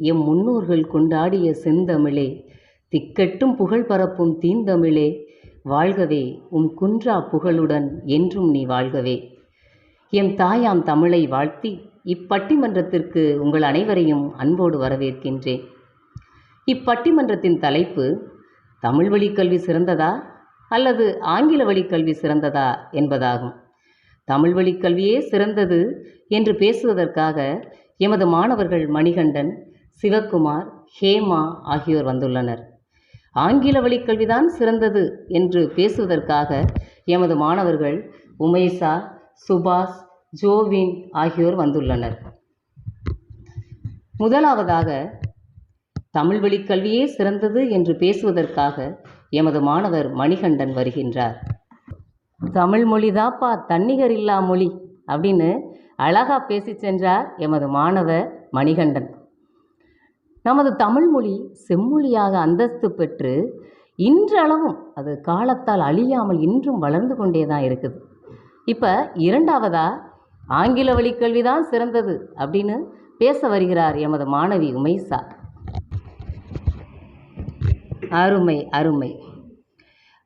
M முன்னோர்கள் கொண்டாடிய செந்தமிழே திக்கெட்டும் புகழ் பரப்பும் தீந்தமிழே வாழ்கவே உம் குன்றா புகழுடன் என்றும் நீ வாழ்கவே. எம் தாயாம் தமிழை வாழ்த்தி இப்பட்டிமன்றத்திற்கு உங்கள் அனைவரையும் அன்போடு வரவேற்கின்றேன். இப்பட்டிமன்றத்தின் தலைப்பு தமிழ் வழிக் கல்வி சிறந்ததா அல்லது ஆங்கில வழிக் கல்வி சிறந்ததா என்பதாகும். தமிழ் வழிக் கல்வியே சிறந்தது என்று பேசுவதற்காக எமது மாணவர்கள் மணிகண்டன் சிவக்குமார் ஹேமா ஆகியோர் வந்துள்ளனர். ஆங்கில வழிக் கல்விதான் சிறந்தது என்று பேசுவதற்காக எமது மாணவர்கள் உமேஷா சுபாஷ் ஜோவின் ஆகியோர் வந்துள்ளனர். முதலாவதாக தமிழ் வழிக் கல்வியே சிறந்தது என்று பேசுவதற்காக எமது மாணவர் மணிகண்டன் வருகின்றார். தமிழ் மொழிதாப்பா தன்னிகர் இல்லா மொழி அப்படின்னு அழகா பேசி சென்றார் எமது மாணவர் மணிகண்டன். நமது தமிழ்மொழி செம்மொழியாக அந்தஸ்து பெற்று இன்றளவும் அது காலத்தால் அழியாமல் இன்றும் வளர்ந்து கொண்டே தான் இருக்குது. இப்போ இரண்டாவதா ஆங்கில வழிக் கல்வி தான் சிறந்தது அப்படின்னு பேச வருகிறார் எமது மாணவி உமைசா. அருமை அருமை.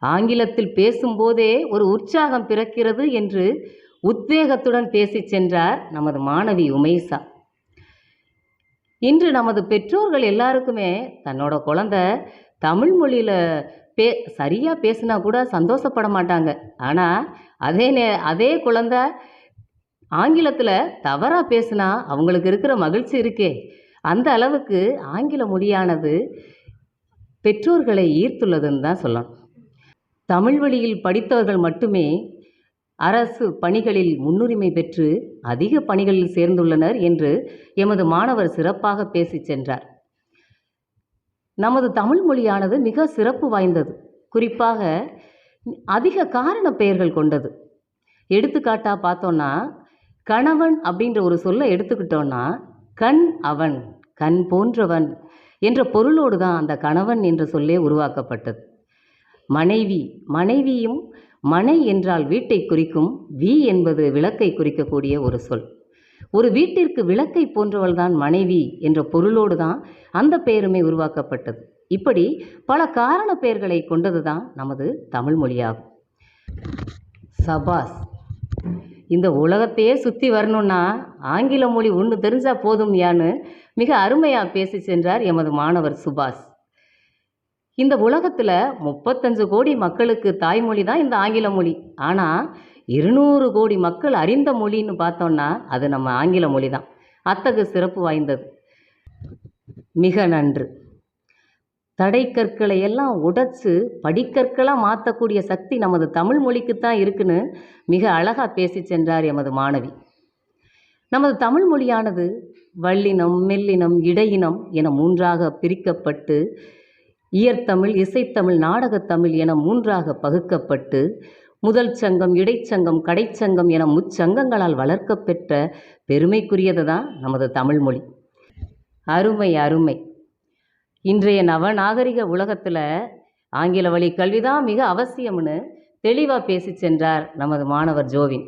ஆங்கிலத்தில் பேசும்போதே ஒரு உற்சாகம் பிறக்கிறது என்று உத்வேகத்துடன் பேசிச் சென்றார் நமது மாணவி உமேஷா இன்று நமது பெற்றோர்கள் எல்லாருக்குமே தன்னோட குழந்தை தமிழ் மொழியில் பே சரியாக பேசினா கூட சந்தோஷப்பட மாட்டாங்க. ஆனால் அதே நே அதே குழந்தை ஆங்கிலத்தில் தவறாக பேசினா அவங்களுக்கு இருக்கிற மகிழ்ச்சி இருக்கே. அந்த அளவுக்கு ஆங்கில மொழியானது பெற்றோர்களை ஈர்த்துள்ளதுன்னு தான் சொல்லலாம் தமிழ் வழியில் படித்தவர்கள் மட்டுமே அரசு பணிகளில் முன்னுரிமை பெற்று அதிக பணிகளில் சேர்ந்துள்ளனர் என்று எமது மாணவர் சிறப்பாக பேசிச் சென்றார். நமது தமிழ் மொழியானது மிக சிறப்பு வாய்ந்தது. குறிப்பாக அதிக காரண பெயர்கள் கொண்டது. எடுத்துக்காட்டாக பார்த்தோன்னா கணவன் அப்படின்ற ஒரு சொல்லை எடுத்துக்கிட்டோன்னா கண் அவன் கண் போன்றவன் என்ற பொருளோடு தான் அந்த கணவன் என்ற சொல்லே உருவாக்கப்பட்டது. மனைவி. மனைவியும் மனை என்றால் வீட்டை குறிக்கும் வி என்பது விளக்கை குறிக்கக்கூடிய ஒரு சொல். ஒரு வீட்டிற்கு விளக்கை போன்றவள் தான் மனைவி என்ற பொருளோடு தான் அந்த பெயருமே உருவாக்கப்பட்டது. இப்படி பல காரண பெயர்களை கொண்டது தான் நமது தமிழ் மொழியாகும். சபாஸ். இந்த உலகத்தையே சுற்றி வரணும்னா ஆங்கில மொழி ஒன்று தெரிஞ்சால் போதும் யான்னு மிக அருமையாக பேசி சென்றார் எமது மாணவர் சுபாஷ் இந்த உலகத்தில் முப்பத்தஞ்சு கோடி மக்களுக்கு தாய்மொழி தான் இந்த ஆங்கில மொழி. ஆனால் இருநூறு கோடி மக்கள் அறிந்த மொழின்னு பார்த்தோன்னா அது நம்ம ஆங்கில மொழி தான். அத்தகு சிறப்பு வாய்ந்தது. மிக நன்று. தடைக்கற்களை எல்லாம் உடைச்சு படிக்கற்களாக மாற்றக்கூடிய சக்தி நமது தமிழ் மொழிக்குத்தான் இருக்குன்னு மிக அழகாக பேசி சென்றார் எமது மாணவி. நமது தமிழ் மொழியானது வள்ளினம் மெல்லினம் இடையினம் என மூன்றாக பிரிக்கப்பட்டு இயற்தமிழ் இசைத்தமிழ் நாடகத்தமிழ் என மூன்றாக பகுக்கப்பட்டு முதல் சங்கம் இடைச்சங்கம் கடைச்சங்கம் என முச்சங்கங்களால் வளர்க்கப்பெற்ற பெருமைக்குரியது தான் நமது தமிழ்மொழி அருமை அருமை. இன்றைய நவநாகரிக உலகத்தில் ஆங்கில வழி கல்வி தான் மிக அவசியம்னு தெளிவாக பேசி சென்றார் நமது மாணவர் ஜோவின்.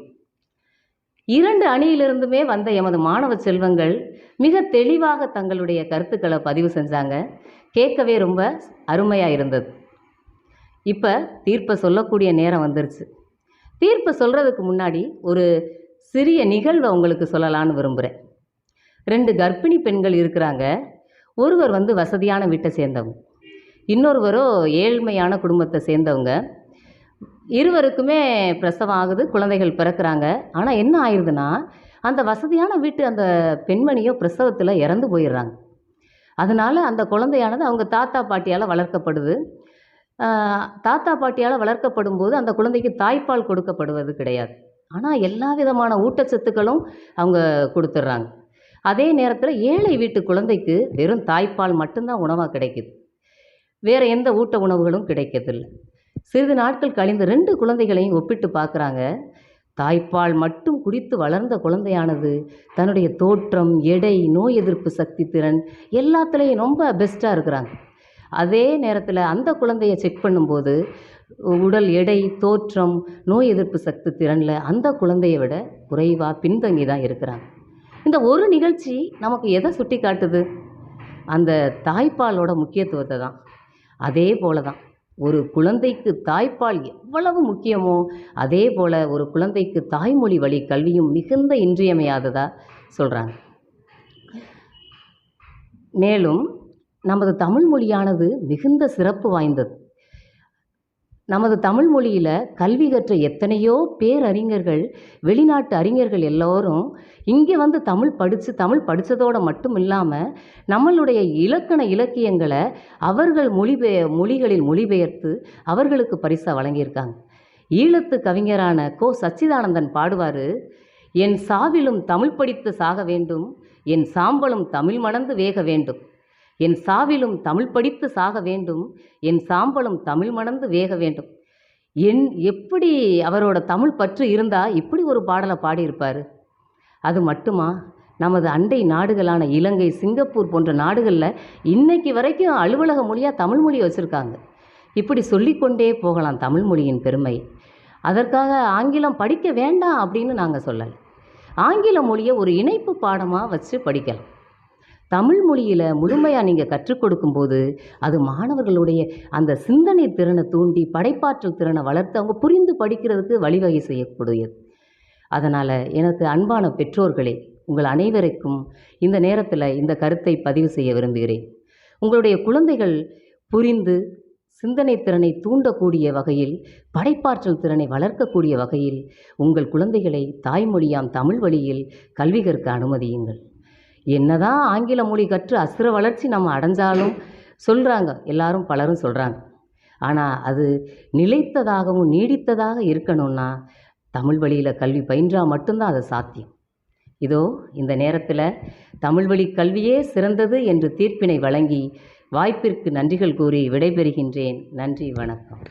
இரண்டு அணியிலிருந்துமே வந்த எமது மாணவ செல்வங்கள் மிக தெளிவாக தங்களுடைய கருத்துக்களை பதிவு செஞ்சாங்க. கேட்கவே ரொம்ப அருமையாக இருந்தது. இப்போ தீர்ப்பை சொல்லக்கூடிய நேரம் வந்துருச்சு. தீர்ப்பை சொல்கிறதுக்கு முன்னாடி ஒரு சிறிய நிகழ்வை உங்களுக்கு சொல்லலான்னு விரும்புகிறேன் ரெண்டு கர்ப்பிணி பெண்கள் இருக்கிறாங்க. ஒருவர் வந்து வசதியான வீட்டை சேர்ந்தவங்க. இன்னொருவரோ ஏழ்மையான குடும்பத்தை சேர்ந்தவங்க. இருவருக்குமே பிரசவம் ஆகுது குழந்தைகள் பிறக்கிறாங்க. ஆனால் என்ன ஆயிடுதுன்னா அந்த வசதியான வீட்டு அந்த பெண்மணியோ பிரசவத்தில் இறந்து போயிடுறாங்க. அதனால் அந்த குழந்தையானது அவங்க தாத்தா பாட்டியால் வளர்க்கப்படுது. தாத்தா பாட்டியால் வளர்க்கப்படும் போது அந்த குழந்தைக்கு தாய்ப்பால் கொடுக்கப்படுவது கிடையாது. ஆனால் எல்லா விதமான ஊட்டச்சத்துக்களும் அவங்க கொடுத்துட்றாங்க. அதே நேரத்தில் ஏழை வீட்டு குழந்தைக்கு வெறும் தாய்ப்பால் மட்டும்தான் உணவாக கிடைக்குது. வேறு எந்த ஊட்ட உணவுகளும் கிடைக்கிறதில்லை. சிறிது நாட்கள் கழிந்து ரெண்டு குழந்தைகளையும் ஒப்பிட்டு பார்க்குறாங்க. தாய்ப்பால் மட்டும் குடித்து வளர்ந்த குழந்தையானது தன்னுடைய தோற்றம் எடை நோய் எதிர்ப்பு சக்தி திறன் எல்லாத்துலேயும் ரொம்ப பெஸ்ட்டாக இருக்கிறாங்க. அதே நேரத்தில் அந்த குழந்தைய செக் பண்ணும்போது உடல் எடை தோற்றம் நோய் எதிர்ப்பு சக்தி திறனில் அந்த குழந்தையை விட குறைவாக பின்தங்கி தான் இருக்கிறாங்க. இந்த ஒரு நிகழ்ச்சி நமக்கு எதை சுட்டி காட்டுது அந்த தாய்ப்பாலோட முக்கியத்துவத்தை தான். அதே போல தான். ஒரு குழந்தைக்கு தாய்ப்பால் எவ்வளவு முக்கியமோ அதே போல் ஒரு குழந்தைக்கு தாய்மொழி வழி கல்வியும் மிகுந்த இன்றியமையாததாக சொல்கிறாங்க மேலும் நமது தமிழ் மொழியானது மிகுந்த சிறப்பு வாய்ந்தது. நமது தமிழ் மொழியில் கல்வி கற்ற எத்தனையோ பேரறிஞர்கள் வெளிநாட்டு அறிஞர்கள் எல்லோரும் இங்கே வந்து தமிழ் படித்து தமிழ் படித்ததோடு மட்டும் இல்லாமல் நம்மளுடைய இலக்கண இலக்கியங்களை அவர்கள் மொழிபெய மொழிகளில் மொழிபெயர்த்து அவர்களுக்கு பரிசாக வழங்கியிருக்காங்க. ஈழத்து கவிஞரான கோ. சச்சிதானந்தன் பாடுவார் என் சாவிலும் தமிழ் படித்து சாக வேண்டும் என் சாம்பலும் தமிழ் மணந்து வேக வேண்டும். என் சாவிலும் தமிழ் படித்து சாக வேண்டும் என் சாம்பலும் தமிழ் மணந்து வேக வேண்டும். என் எப்படி அவரோட தமிழ் பற்று இருந்தால் இப்படி ஒரு பாடலை பாடியிருப்பார்? அது மட்டுமா? நமது அண்டை நாடுகளான இலங்கை சிங்கப்பூர் போன்ற நாடுகளில் இன்னைக்கு வரைக்கும் அலுவலக மொழியாக தமிழ் மொழியை வச்சுருக்காங்க. இப்படி சொல்லிக்கொண்டே போகலாம் தமிழ் மொழியின் பெருமை. அதற்காக ஆங்கிலம் படிக்க வேண்டாம் அப்படின்னு நாங்கள் சொல்லலை. ஆங்கில மொழியை ஒரு இணைப்பு பாடமாக வச்சு படிக்கலாம். தமிழ் மொழியில் முழுமையாக நீங்கள் கற்றுக் கொடுக்கும்போது அது மாணவர்களுடைய அந்த சிந்தனை திறனை தூண்டி படைப்பாற்றல் திறனை வளர்த்து அவங்க புரிந்து படிக்கிறதுக்கு வழிவகை செய்யக்கூடியது. அதனால் எனக்கு அன்பான பெற்றோர்களே உங்கள் அனைவருக்கும் இந்த நேரத்தில் இந்த கருத்தை பதிவு செய்ய விரும்புகிறேன். உங்களுடைய குழந்தைகள் புரிந்து சிந்தனை திறனை தூண்டக்கூடிய வகையில் படைப்பாற்றல் திறனை வளர்க்கக்கூடிய வகையில் உங்கள் குழந்தைகளை தாய்மொழியாம் தமிழ் வழியில் கல்வி கற்க அனுமதியுங்கள். என்னதான் ஆங்கில மொழி கற்று அசுர வளர்ச்சி நம்ம அடைஞ்சாலும் சொல்கிறாங்க எல்லாரும் பலரும் சொல்கிறாங்க ஆனால் அது நிலைத்ததாகவும் நீடித்ததாக இருக்கணும்னா தமிழ் வழியில் கல்வி பயின்றால் மட்டும்தான் அது சாத்தியம். இதோ இந்த நேரத்தில் தமிழ் வழி கல்வியே சிறந்தது என்று தீர்ப்பினை வழங்கி வாய்ப்பிற்கு நன்றிகள் கூறி விடைபெறுகின்றேன். நன்றி வணக்கம்.